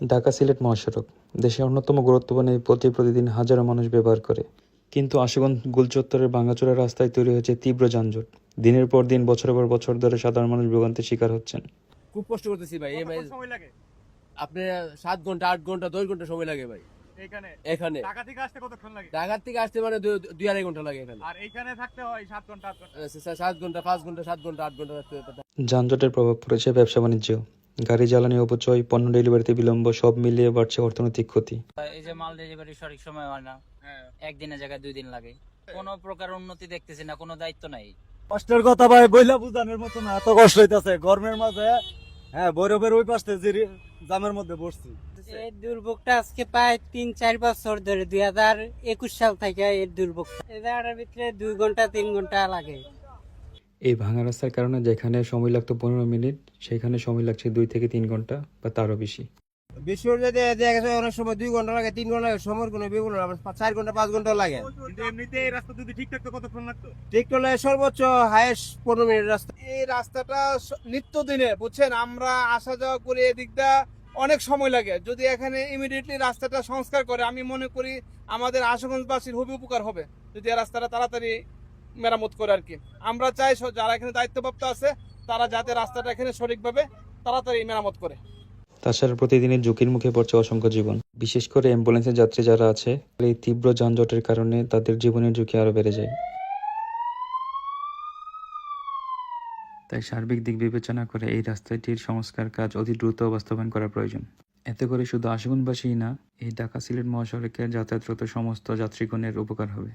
ঢাকা সিলেট মহাসড়ক দেশের অন্যতম গুরুত্বপূর্ণ এই পথটি প্রতিদিন হাজারো মানুষ ব্যবহার করে। কিন্তু আশুগঞ্জ গুলচত্বরের ভাঙাচোরা রাস্তায় তৈরি হয়েছে তীব্র যানজট। দিনের পর দিন বছরের পর বছর ধরে সাধারণ মানুষ ভোগান্তির শিকার হচ্ছেন। খুব কষ্ট করতেছি ভাই সময় লাগে? আপনি সাত ঘণ্টা আট ঘণ্টা দশ ঘণ্টা সময় লাগে ভাই। এইখানে? এখানে। ঢাকা থেকে আসতে কতক্ষণ লাগে? ঢাকার থেকে আসতে মানে দুই আড়াই ঘণ্টা লাগে এখানে। আর এইখানে থাকতে হয় সাত ঘণ্টা আট ঘণ্টা? সাত ঘণ্টা পাঁচ ঘণ্টা সাত ঘণ্টা আট ঘণ্টা যানজটের প্রভাব পড়েছে ব্যবসা বাণিজ্য গাড়ি জ্বালানি অপচয় পণ্য ডেলিভারিতে বিলম্ব সব মিলিয়ে বাড়ছে অর্থনৈতিক ক্ষতি। এই যে মাল ডেলিভারি সঠিক সময় হয় না হ্যাঁ। একদিনের জায়গায় দুই দিন লাগে। কোনো প্রকার উন্নতি দেখতেছি না কোনো দায়িত্ব নাই। কষ্টের কথা ভাই বইলা বুঝানোর মতো না এত কষ্ট হইতাছে। গরমের মাঝে হ্যাঁ বৈরবের ওই পাশে যে জামের মধ্যে বসছি। এই দুর্ভোগটা আজকে প্রায় তিন চার বছর ধরে দুই হাজার একুশ সাল থেকে এই দুর্ভোগ এই জায়গাটার ভিতরে দুই ঘণ্টা তিন ঘণ্টা লাগে। এই ভাঙা রাস্তার কারণে যেখানে সময় লাগতো পনেরো মিনিট সেখানে সময় লাগছে দুই থেকে তিন ঘণ্টা বা তারও বেশি। বেশি হলে দেখা গেছে অনেক সময় দুই ঘণ্টা লাগে তিন ঘণ্টা লাগে সময়ের কোনো আবার চার ঘণ্টা পাঁচ ঘণ্টা লাগে। কিন্তু এমনিতে এই রাস্তা যদি ঠিক থাকতো কতক্ষণ লাগতো? ঠিক হলে সর্বোচ্চ হাইয়েস্ট পনেরো মিনিট রাস্তা। এই রাস্তাটা নিত্যদিনে বুঝছেন? আমরা আসা যাওয়া করে এদিকটা অনেক সময় লাগে। যদি এখানে ইমিডিয়েটলি রাস্তাটা সংস্কার করে আমি মনে করি আমাদের আশুগঞ্জবাসীর খুবই উপকার হবে। যদি রাস্তাটা তাড়াতাড়ি মেরামত করে আর কি। আমরা চাই যারা এখানে দায়িত্বপ্রাপ্ত আছে, তারা যাতে রাস্তাটা এখানে সঠিকভাবে তাড়াতাড়ি মেরামত করে। তাছাড়া প্রতিদিনের ঝুঁকির মুখে পড়ছে অসংখ্য জীবন। বিশেষ করে অ্যাম্বুলেন্সের যাত্রী যারা আছে এই তীব্র যানজটের কারণে তাদের জীবনের ঝুঁকি আরও বেড়ে যায়। তাই সার্বিক দিক বিবেচনা করে এই রাস্তাটির সংস্কার কাজ অতি দ্রুত বাস্তবায়ন করা প্রয়োজন। এতে করে শুধু আশুগঞ্জবাসীই না, এই ঢাকা সিলেট মহাসড়কে যাতায়াতরত সমস্ত যাত্রীগণের উপকার হবে।